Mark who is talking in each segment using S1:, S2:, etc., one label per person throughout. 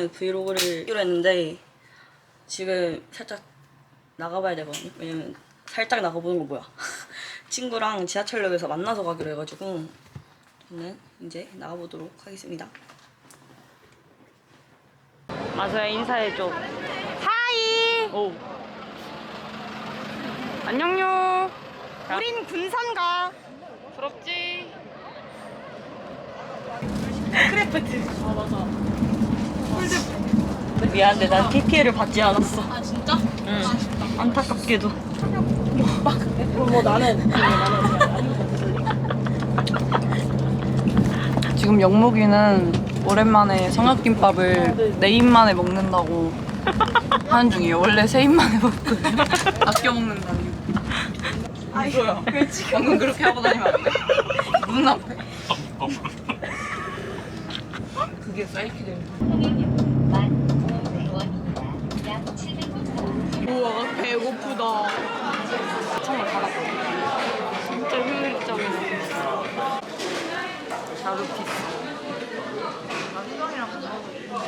S1: 오늘은 브이로그를 하기로 했는데 지금 살짝 나가봐야 되거든요. 왜냐면 살짝 나가보는 거 뭐야. 친구랑 지하철역에서 만나서 가기로 해가지고 저는 이제 나가보도록 하겠습니다. 마서야 인사해줘.
S2: 하이!
S1: 오.
S2: 안녕요.
S1: 우린 군산가.
S2: 부럽지?
S1: 크래프트. 아 맞아. 미안한데 난 PPL을 받지 않았어.
S2: 아 진짜?
S1: 응. 안타깝게도.
S3: 지금 영목이는 오랜만에 삼각김밥을 네 입만에 먹는다고 하는 중이에요. 원래 세 입만에 먹거든요. 아껴 먹는다는. 그렇지. 방금 그렇게 하고 다니면 안 돼? 눈 앞에. 그게 사이키델. 우와 배고프다. 정말 받았게. 진짜 효율적이네. 자루피스. 나 수정이랑 같이 먹어.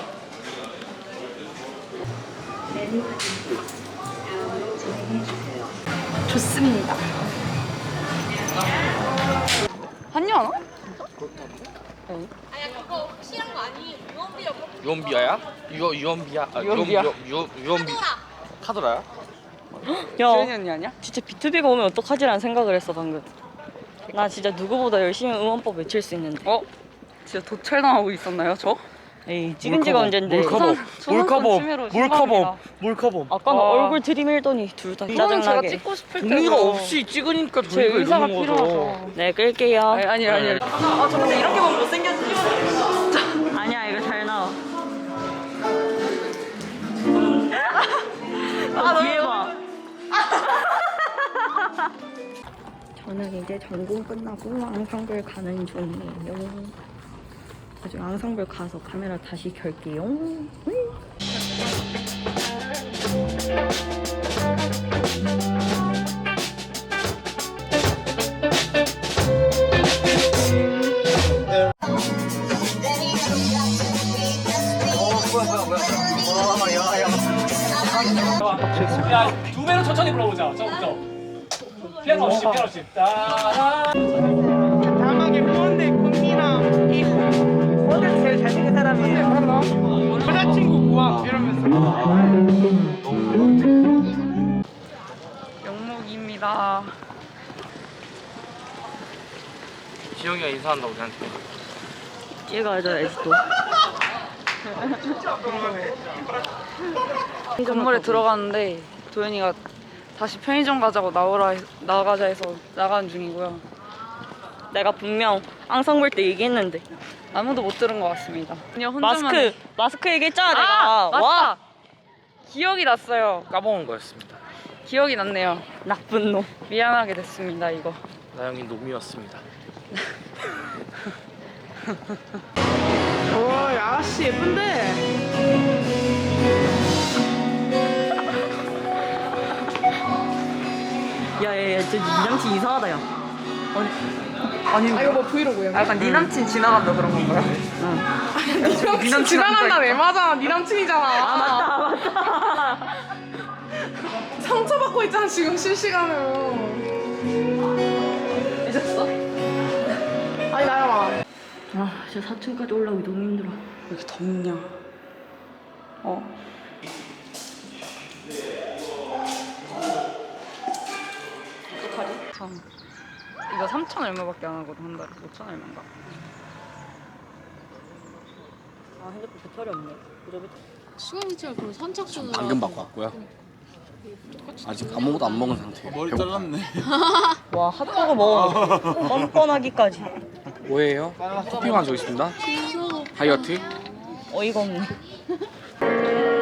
S3: 좋습니다. 한이 하나?
S4: 유언비어야? 유 유언비야? 아,
S3: 유언비야.
S4: 유, 유, 유언비 카드라야?
S1: 야,
S3: 주현이 언니 아니야?
S1: 진짜 비투비가 오면 어떡하지라는 생각을 했어 방금. 나 진짜 누구보다 열심히 응원법 외칠 수 있는데.
S3: 어? 진짜 도찰당하고 있었나요, 저?
S1: 에이 찍은 지가 언젠데.
S4: 몰카범
S3: 초선
S4: 몰카범
S3: 침해로
S4: 몰카범
S3: 실망입니다.
S4: 몰카범
S1: 아까는
S3: 아.
S1: 얼굴 들이밀더니 둘 다
S3: 이거는 제가
S1: 짜증나게.
S3: 찍고 싶을 때
S4: 동의가 없이 찍으니까
S3: 제
S4: 저희가
S3: 의사가
S4: 이러는 거죠
S3: 필요하죠.
S1: 네 끌게요.
S3: 아니 아니 아니.
S4: 네.
S3: 아, 저 근데 이렇게 보면 못생겨서
S1: 아 저는 이제 전공 끝나고 앙상블 가는 중이에요. 나중에 앙상블 가서 카메라 다시 켤게요. 음.
S5: 두 배로 천천히 불러보자. 저부터. 피아노 없이, 피아노 없이. 따라.
S6: 다음하게 후원대 군미랑 일 후원대 제일 잘생긴 사람이에요 여자친구 구함 이러면서
S3: 영목입니다.
S4: 지영이가 인사한다고 우리한테
S1: 찍어줘야지 또.
S3: 건물에 들어갔는데 도현이가 다시 편의점 가자고 나오라 해- 나가자 해서 나가는 중이고요.
S1: 내가 분명 앙상블 때 얘기했는데
S3: 아무도 못 들은 것 같습니다. 그냥 혼자만
S1: 마스크 마스크 얘기했잖아
S3: 아
S1: 내가.
S3: 맞다.
S1: 와
S3: 기억이 났어요.
S4: 까먹은 거였습니다
S3: 기억이 났네요.
S1: 나쁜 놈.
S3: 미안하게 됐습니다 이거.
S4: 나영이 놈이었습니다
S6: 오 아가씨 예쁜데
S1: 야야야 저 남친 이상하다 야.
S3: 아니
S6: 아 이거 뭐 브이로그야
S3: 약간 네 남친 지나간다 그런 건가요?
S6: 네 남친 지나간다 내 맞아 네 남친이잖아 아 맞다 맞다 상처받고 있잖아 지금 실시간으로
S3: 잊었어?
S6: 아니 나영아
S1: 아 진짜 4층까지 올라오기 너무 힘들어.
S3: 왜 이렇게 덥냐? 어. 어떡하지? 참. 이거 3천 얼마밖에 안 하거든 한 달에 5천 얼마인가?
S1: 아 핸드폰 배터리 없네. 그저기
S7: 수강이처럼 그런 선착순으로
S8: 방금 받고 왔고요. 아직 아무것도 안 먹은 상태예요. 머리 잘랐네.
S1: 와 핫도그 먹어. 뻔뻔하기까지.
S8: 뭐예요? 토핑만 저기 있습니다. 다이어트.
S1: 어이가 없네.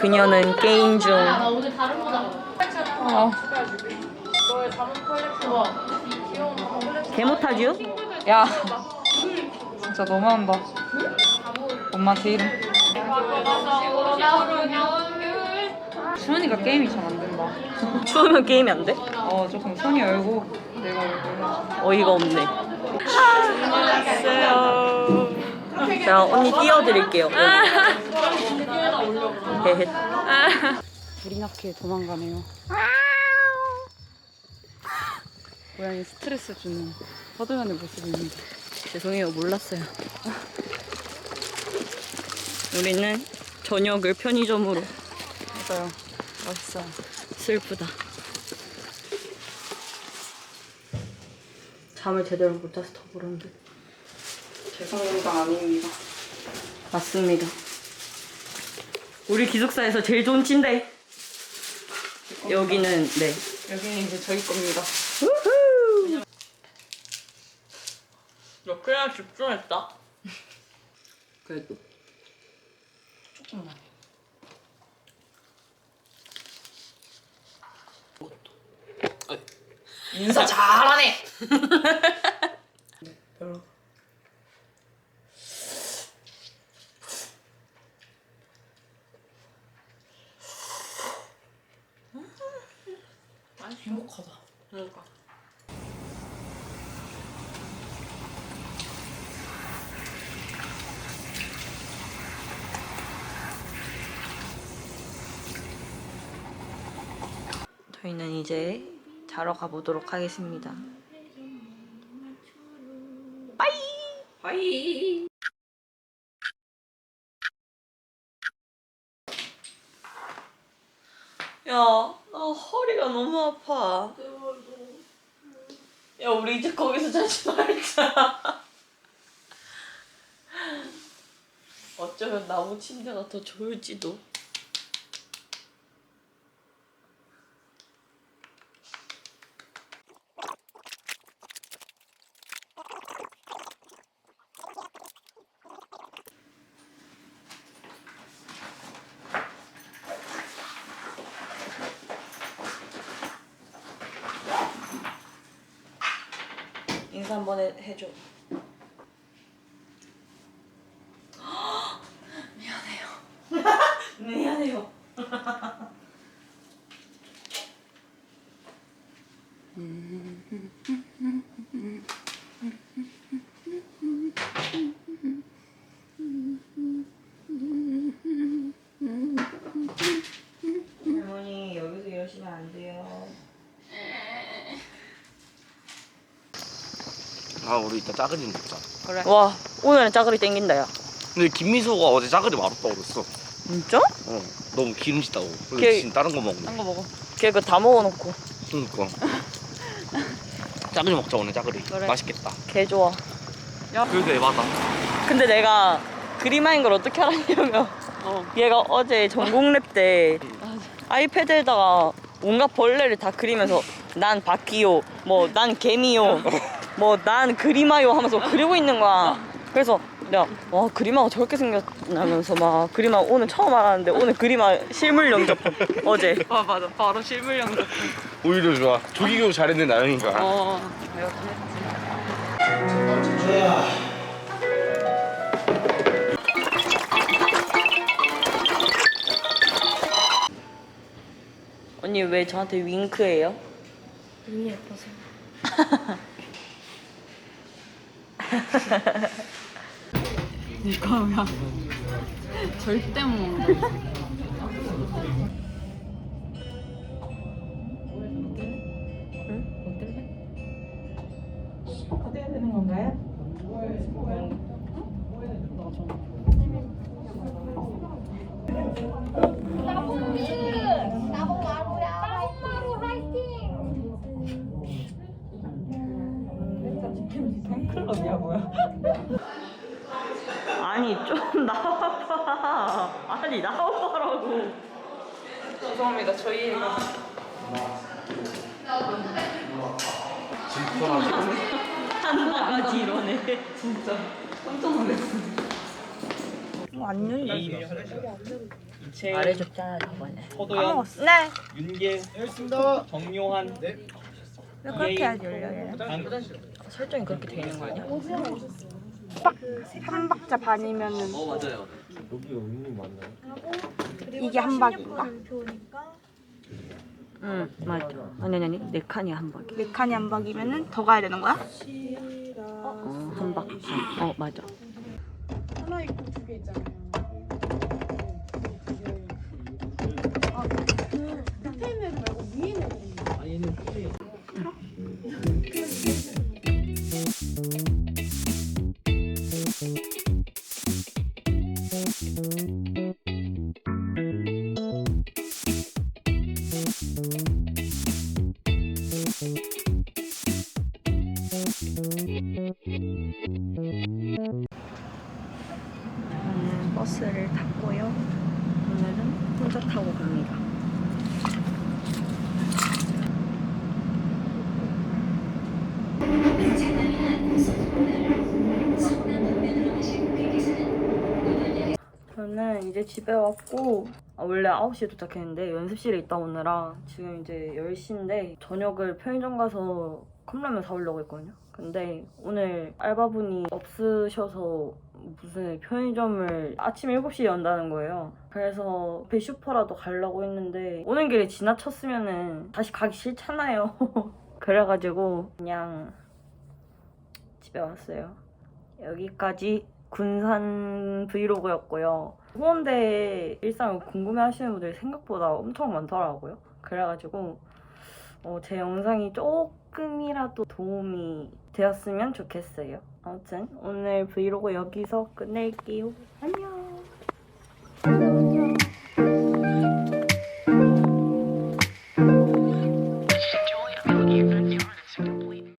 S1: 그녀는 게임 중.
S7: 나 오늘 다른
S3: 어.
S7: 너의 컬렉션 귀여운 잠옷 컬렉션
S1: 개못하죠?
S3: 야. 진짜 너무한다. 엄마한테 이름. 수현이가 게임이 잘 안 된다.
S1: 추우면 게임이 안 돼?
S3: 어 조금 손이 열고 내가.
S1: 어이가 없네. 안녕하세요. 제가 언니 띄워드릴게요.
S3: 불이 나게 도망가네요. 고양이 스트레스 주는 허도연의 모습입니다.
S1: 죄송해요, 몰랐어요. 우리는 저녁을 편의점으로
S3: 맞아요. 맛있어요.
S1: 슬프다. 잠을 제대로 못 자서 더 그런데.
S3: 죄송합니다 아닙니다.
S1: 맞습니다. 우리 기숙사에서 제일 좋은 침대. 여기는 네.
S3: 여기는 이제 저희 겁니다.
S1: 너 그냥 집중했다. 그래도.
S3: 조금만. 인사 잘하네.
S1: 별로.
S3: 행복하다.
S1: 그러니까. 저희는 이제 자러 가보도록 하겠습니다. 빠이! 빠이! 야, 나 허리가 너무 아파. 야, 우리 이제 거기서 자지 말자. 어쩌면 나무 침대가 더 좋을지도. 한번 해, 해줘. 미안해요. 미안해요. 할머니 여기서 이러시면 안 돼요.
S4: 아 우리 이따 짜글이 먹자.
S1: 와 오늘은 짜글이 땡긴다 야.
S4: 근데 김미소가 어제 짜글이 맛없다고 그랬어.
S1: 진짜?
S4: 어 너무 기름지다고. 그래서
S1: 걔-
S4: 지금 다른 거 먹네.
S1: 딴거 먹어. 걔 그거 다 먹어놓고
S4: 그러니까. 짜글이 먹자 오늘 짜글이.
S1: 그래.
S4: 맛있겠다.
S1: 개 좋아.
S4: 그래도 에바다.
S1: 근데 내가 그림화인 걸 어떻게 알았냐면 얘가 어제 전공 랩 때 아이패드에다가 온갖 벌레를 다 그리면서 난 바퀴요 뭐 난 개미요 뭐 난 그림화요 하면서 그리고 있는 거야 그래서 내가 와 그림화가 저렇게 생겼냐면서 막 그림화 오늘 처음 알았는데 오늘 그림화 실물 영접 어제
S3: 아 맞아. 바로 실물 영접.
S4: 오히려 좋아. 조기교육 잘했네 나영이가.
S3: 어.
S1: 언니 왜 저한테 윙크해요?
S7: 눈이 예뻐서.
S3: 이거야. 절대 못 먹는다.
S1: 아니 나와봐라고
S3: 죄송합니다. 저희 애가
S1: 한 나가지 이러네
S3: 진짜 깜짝 놀랐어.
S1: 안 열려 말해줬잖아 저번에
S5: 허도연,
S1: 네
S5: 윤계, 정요한. 네.
S1: 왜 그렇게 해야지 열려요?
S5: 단-
S1: 설정이 그렇게 돼 있는 거 아니야?
S6: 한 박자 반이면은
S4: 어 맞아요.
S1: 이게 한 박인가? 응 맞아 아니 아니 아니 네 칸이 한 박이
S9: 네 칸이 한 박이면은 더 가야 되는 거야?
S1: 어, 한 박 어 맞아
S6: 하나 있고 두 개 있잖아요.
S1: 혼자 타고 갑니다. 저는 이제 집에 왔고 아, 원래 9시에 도착했는데 연습실에 있다 오느라 지금 이제 10시인데 저녁을 편의점 가서 컵라면 사오려고 했거든요. 근데 오늘 알바분이 없으셔서 무슨 편의점을 아침 7시에 연다는 거예요 그래서 배 슈퍼라도 가려고 했는데 오는 길에 지나쳤으면은 다시 가기 싫잖아요 그래가지고 그냥 집에 왔어요 여기까지 군산 브이로그였고요. 호원대 일상을 궁금해하시는 분들이 생각보다 엄청 많더라고요. 그래가지고 어, 제 영상이 조금이라도 도움이 되었으면 좋겠어요. 아무튼 오늘 브이로그 여기서 끝낼게요. 안녕.